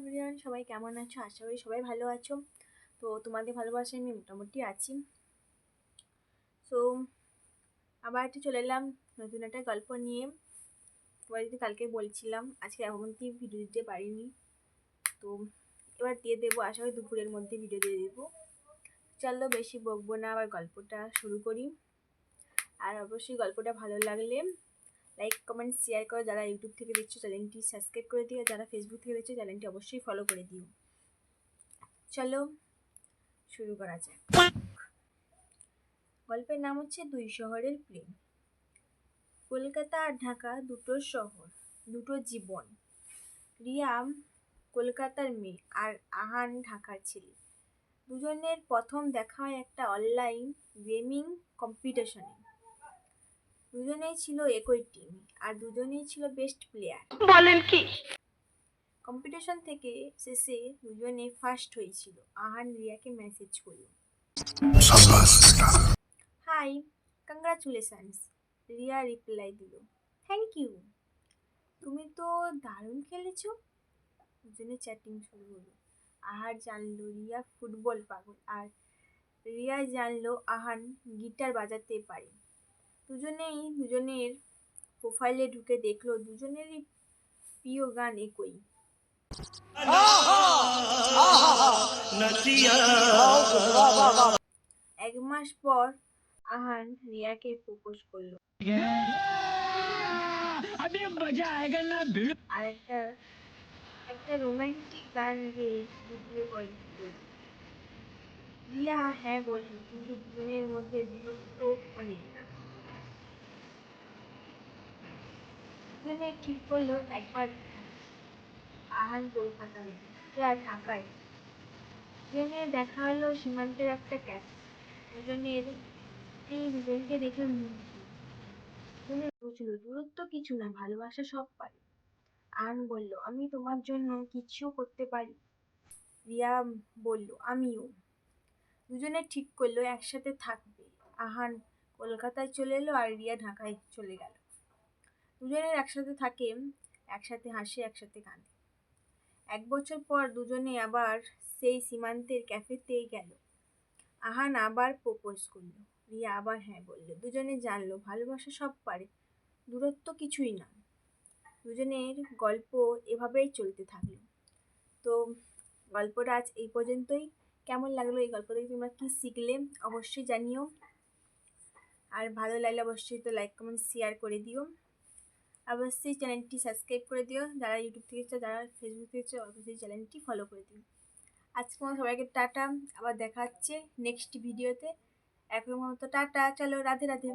Everyone সবাই কেমন আছো? আশা করি সবাই ভালো আছো। তো তোমাদের ভালোবাসায় আমি মোটামুটি আছি। তো আবার একটু চলে এলাম নতুন একটা গল্প নিয়ে। তোমার যদি কালকে বলছিলাম, আজকে এখন অবধি ভিডিও দিতে পারিনি। তো এবার দিয়ে দেবো, আশা করি দুপুরের মধ্যে ভিডিও দিয়ে দেবো। চলো বেশি বকবো না, আবার গল্পটা শুরু করি। আর অবশ্যই গল্পটা ভালো লাগলে লাইক কমেন্ট শেয়ার করো। যারা ইউটিউব থেকে দেখছ চ্যানেলটি সাবস্ক্রাইব করে দিও। যারা ফেসবুক থেকে দেখছ চ্যানেলটি অবশ্যই ফলো করে দিও। চলো, শুরু করা যাক। গল্পের নাম হচ্ছে দুই শহরের প্রেম। কলকাতা আর ঢাকা দুটো শহর, দুটো জীবন। রিয়া কলকাতার মেয়ে আর আহান ঢাকার ছেলে। দুজনের প্রথম দেখা হয় একটা অনলাইন গেমিং কম্পিটিশনে দুজনেই ছিল একই টিম আর দুজনেই ছিল বেস্ট প্লেয়ার বলেন কি? কম্পিটিশন থেকে শেষে দুজনে ফার্স্ট হয়েছিল। আহান রিয়াকে মেসেজ করল। হাই কংগ্রাচুলেশনস রিয়া রিপ্লাই দিল। থ্যাংক ইউ তুমি তো দারুণ খেলেছ। দুজনে চ্যাটিং শুরু হলো। আহার জানলো রিয়া ফুটবল পাগল আর রিয়া জানলো আহান গিটার বাজাতে পারে। দুজনেই, দুজনের প্রোফাইলে ঢুকে দেখল দুজনেরই প্রিয় গান একই। এক মাস পর আহান রিয়াকে প্রপোজ করল। একটা রোমান্টিক গান গেয়ে রিয়া হ্যাঁ বলল কিন্তু দুজনের মধ্যে দুজনে ঠিক করল, একবার আহান কলকাতায় রিয়া ঢাকায়। ট্রেনে দেখা হলো সীমান্তের একটা ক্যাফ। দুজনের এই দুজনকে দেখে বুঝলো দূরত্ব কিছু না, ভালোবাসা সব পারে। আন বলল, আমি তোমার জন্য কিছু করতে পারি। রিয়া বলল, আমিও। দুজনে ঠিক করল, একসাথে থাকবে। আহান কলকাতায় চলে এলো আর রিয়া ঢাকায় চলে গেল। দুজনের একসাথে থাকে, একসাথে হাসে, একসাথে কাঁদে। এক বছর পর দুজনে আবার সেই সীমান্তের ক্যাফেতে গেল। আহান আবার প্রপোজ করল। রিয়া আবার হ্যাঁ বলল। দুজনে জানলো, ভালোবাসা সব পারে, দূরত্ব কিছুই না দুজনের গল্প এভাবেই চলতে থাকল। তো গল্পটা আজ এই পর্যন্তই। কেমন লাগল এই গল্প থেকে তোমরা কী শিখলে? অবশ্যই জানিও। আর ভালো লাগলে অবশ্যই তো লাইক কমেন্ট শেয়ার করে দিও। অবশ্যই চ্যানেলটি সাবস্ক্রাইব করে দিও। যারা ইউটিউব থেকে যারা ফেসবুক থেকে অবশ্যই চ্যানেলটি ফলো করে দিও। আজকে মতো সবাইকে টাটা। আবার দেখা হচ্ছে নেক্সট ভিডিওতে এখন মতো টাটা। চলো, রাধে রাধে।